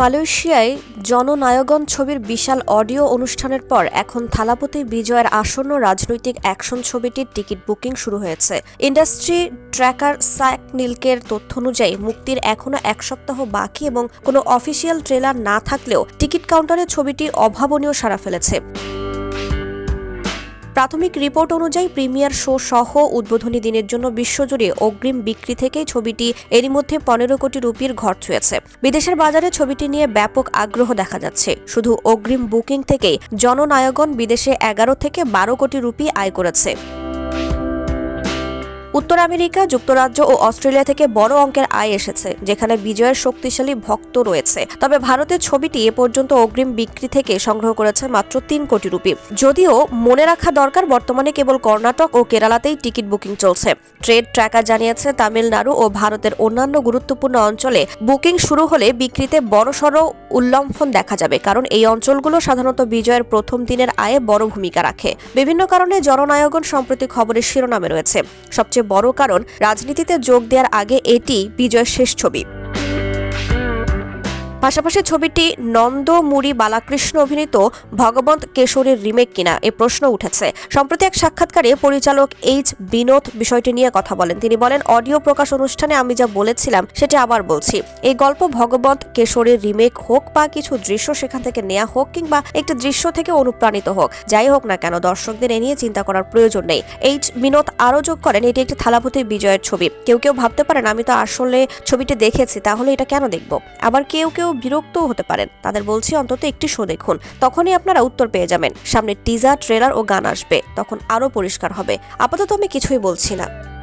মালয়েশিয়ায় জননায়গণ ছবির বিশাল অডিও অনুষ্ঠানের পর এখন থালাপতি বিজয়ের আসন্ন রাজনৈতিক অ্যাকশন ছবিটির টিকিট বুকিং শুরু হয়েছে। ইন্ডাস্ট্রি ট্র্যাকার স্যাক নীলকের তথ্য অনুযায়ী মুক্তির এখনও এক সপ্তাহ বাকি এবং কোনো অফিসিয়াল ট্রেলার না থাকলেও টিকিট কাউন্টারে ছবিটি অভাবনীয় সারা ফেলেছে। প্রাথমিক রিপোর্ট অনুযায়ী প্রিমিয়ার শো সহ উদ্বোধনী দিনের জন্য বিশ্বজুড়ে অগ্রিম বিক্রি থেকেই ছবিটি এরই মধ্যে পনেরো কোটি রুপির ঘর ছুঁয়েছে। বিদেশের বাজারে ছবিটি নিয়ে ব্যাপক আগ্রহ দেখা যাচ্ছে। শুধু অগ্রিম বুকিং থেকেই জননায়গণ বিদেশে এগারো থেকে বারো কোটি রুপি আয় করেছে। উত্তর আমেরিকা, যুক্তরাজ্য ও অস্ট্রেলিয়া থেকে বড় অঙ্কের আয় এসেছে, যেখানে বিজয়ের শক্তিশালী ভক্ত রয়েছে। তবে ভারতের ছবিটি এ পর্যন্ত অগ্রিম বিক্রি থেকে সংগ্রহ করেছে মাত্র তিন কোটি রুপি। যদিও মনে রাখা দরকার, বর্তমানে কেবল কর্ণাটক ও কেরালাতেই টিকিট বুকিং চলছে। ট্রেড ট্র্যাকার জানিয়েছে, তামিলনাড়ু ও ভারতের অন্যান্য গুরুত্বপূর্ণ অঞ্চলে বুকিং শুরু হলে বিক্রিতে বড়সড় উল্লম্ফন দেখা যাবে, কারণ এই অঞ্চলগুলো সাধারণত বিজয়ের প্রথম দিনের আয়ে বড় ভূমিকা রাখে। বিভিন্ন কারণে জননায়কগণ সম্প্রতি খবরের শিরোনামে রয়েছে। সবচেয়ে বড় কারণ রাজনীতিতে যোগ দেওয়ার আগে এটি বিজয়ের শেষ ছবি। পাশাপাশি ছবিটি নন্দমুরি বালাকৃষ্ণ অভিনীত ভগবন্ত কেশরীর রিমেক কিনা এ প্রশ্ন উঠেছে। সম্প্রতি এক সাক্ষাৎকারে পরিচালক এইচ বিনোদ বিষয়টি নিয়ে কথা বলেন। তিনি বলেন, অডিও প্রকাশ অনুষ্ঠানে আমি যা বলেছিলাম, সেটি আবার বলছি। এই গল্প ভগবন্ত কেশরীর রিমেক হোক বা কিছু দৃশ্য সেখান থেকে নেওয়া হোক কিংবা একটি দৃশ্য থেকে অনুপ্রাণিত হোক, যাই হোক না কেন, দর্শকদের এ নিয়ে চিন্তা করার প্রয়োজন নেই। এইচ বিনোদ আরও যোগ করেন, এটি একটি থালাপতি বিজয়ের ছবি। কেউ কেউ ভাবতে পারেন, আমি তো আসলে ছবিটি দেখেছি, তাহলে এটা কেন দেখব? আবার কেউ কেউ বিরক্তও হতে পারেন। তাদের বলছি, অন্তত একটি শো দেখুন। তখনই আপনারা উত্তর পেয়ে যাবেন। সামনে টিজার ট্রেলার ও গান আসবে। তখন আরও পরিষ্কার হবে। আপাতত আমি কিছুই বলছি না।